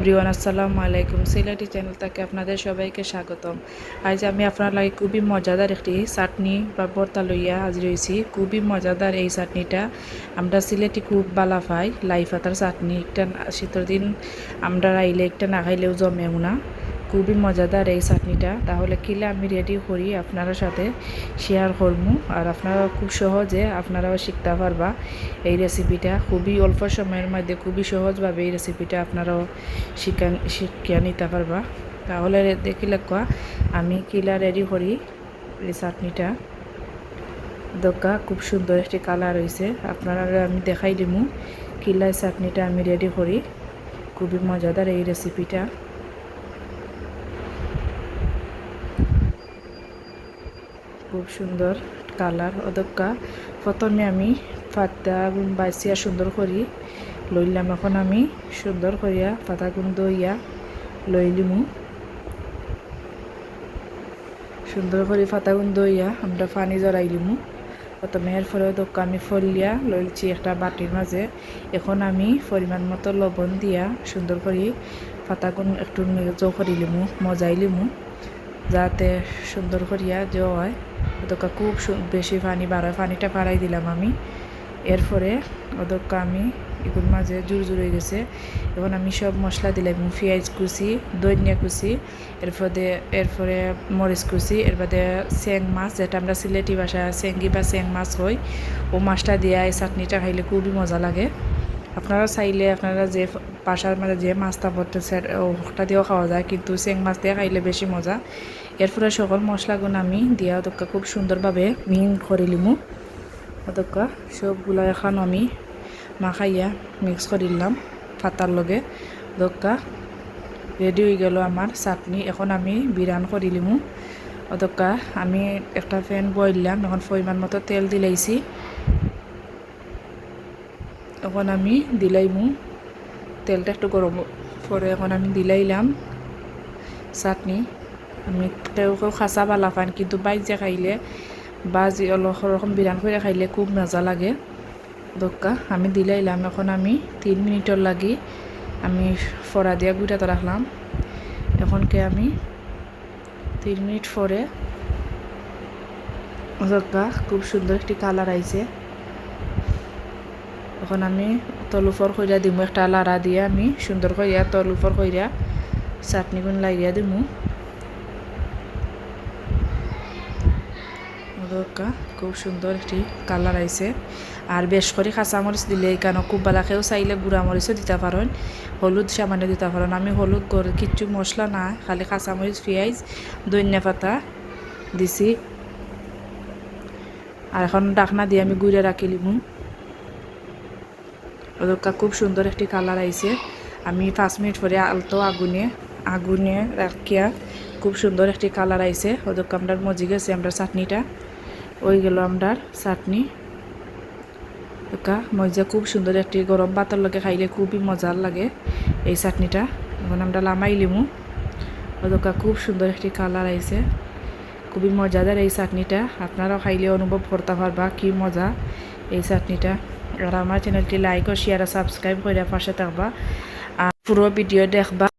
Everyone, আসসালামু আলাইকুম। Sylheti channel থেকে আপনাদের সবাইকে স্বাগতম। আজ আমি আপনার লাগে খুবই মজাদার একটি চাটনি বা ভর্তা লইয়া আজ রয়েছি খুবই মজাদার এই চাটনিটা। আমরা সিলেটি খুব বালা পাই, লাই পাতার চাটনি। একটা শীতের দিন আমরা আইলে, একটা না খাইলেও জমেও না। খুবই মজাদার এই চাটনিটা। তাহলে কিলে আমি রেডি করি আপনার সাথে শেয়ার করব আর আপনারা খুব সহজে আপনারাও শিখতে পারবা এই রেসিপিটা খুবই অল্প সময়ের মধ্যে খুবই সহজভাবে এই রেসিপিটা আপনারাও শিখা, শিখিয়া নিতে পারবা। তাহলে দেখিলে কোয়া আমি কিলা রেডি করি এই চাটনিটা। দোকা খুব সুন্দর একটি কালার হয়েছে আপনারা আমি দেখাই দিমু কিলাই চাটনিটা আমি রেডি করি। খুবই মজাদার এই রেসিপিটা খুব সুন্দর কালার, অদক্কা। প্রথমে আমি গুণ বাইসিয়া সুন্দর করি, লইলাম। এখন আমি সুন্দর করিয়া পাতা গুণ দইয়া লইলিমু সুন্দর করে পাতা গুণ দইয়া আমরা পানি জড়াইলিমু প্রথমে এর ফলে দোকা আমি ফলিয়া লইছি একটা বাটির মাঝে। এখন আমি পরিমাণ মতো লবণ দিয়া সুন্দর করে পাতাগুন একটু মেজো করিলিমু মজাইলিমু যাতে সুন্দর করিয়া যে হয়। ওদকা খুব বেশি পানি বাড়ায়। পানিটা বাড়াই দিলাম আমি। এরপরে ওদকা আমি এগুলোর মাঝে জোর জোর হয়ে গেছে। এখন আমি সব মশলা দিলাম। পেঁয়াজ কুচি দইনিয়া কুচি, এরপরে এরপরে মরিচ কুচি, এরপরে চেং মাছ, যেটা আমরা সিলেটি ভাষা চেঙ্গি বা চেং মাছ হই ও মাছটা দিয়া চাটনিটা খাইলে খুবই মজা লাগে। আপনারা চাইলে আপনারা যে বাসার মানে যে মাছটা পড়তেছে ওটা দিয়েও খাওয়া যায়, কিন্তু চেং মাছ দিয়ে খাইলে বেশি মজা। এরপরে সকল মশলাগুলো আমি দিয়া ওদক্কা খুব সুন্দরভাবে মিন করে লিমু। ওদক্কা সবগুলো এখন আমি মাখাইয়া মিক্স করে দিলাম পাতার লগে। দক্কা রেডি হয়ে গেল আমার চাটনি। এখন আমি বিরান করে লিমু। অদক্কা আমি একটা ফ্যান বইলাম এখন পরিমাণ মতো তেল দিলাইছি এখন আমি দিলাইমু তেলটা একটু গরম পরে এখন আমি দিলাইলাম চাটনি। আমি কেউ কেউ খাঁচা বালা পান, কিন্তু বাইক যে খাইলে বা যি অলপ রকম বিরান করে খাইলে খুব মজা লাগে। দক্কা, আমি দিলাইলাম এখন আমি তিন মিনিটর লাগি আমি ফড়া দিয়া গুঁড়াতে রাখলাম এখনকে আমি তিন মিনিট পরে দক্কা, খুব সুন্দর একটি কালার আইছে এখন আমি তলুফর কইরা দিমু, একটা লাড়া দিয়ে আমি সুন্দর কইরা তলুফর কইরা চাটনিগুন লাগিয়া দিমু। খুব সুন্দর একটি কালার আইছে আর বেশ করে কাঁচামরিচ দিলে কেন খুব বালাকেও চাইলে গুঁড়া মরিচও দিতে পারেন হলুদ সামান্য দিতে পারেন আমি হলুদ কিচ্ছু মশলা না, খালি কাঁচামরিচ পেঁয়াজ ধনিয়া পাতা দিছি। আর এখন ডাকনা দিয়ে আমি গুঁড়ে রাখি লিমু ওদরকা খুব সুন্দর একটি কালার আইছে। আমি পাঁচ মিনিট পরে আলতো আগুনে আগুনে রাখিয়া খুব সুন্দর একটি কালার আইছে। ওদরকা আমরা মজি গেছে আমরা চাটনিটা। ওই গেল আমরা চাটনি। মজা খুব সুন্দর একটি গরম ভাতের লগে খাইলে খুবই মজার লাগে এই চাটনিটা। এখন আমরা লামাই লিমু। ওদকা খুব সুন্দর একটি কালার আইছে। খুবই মজাদার এই চাটনিটা। আপনারাও খাইলে অনুভব করতে পারবা কি মজা এই চাটনিটা। আর আমার চ্যানেলটি লাইক ও শেয়ার সাবস্ক্রাইব করে পাশে থাকবা। আর পুরো ভিডিও দেখবা।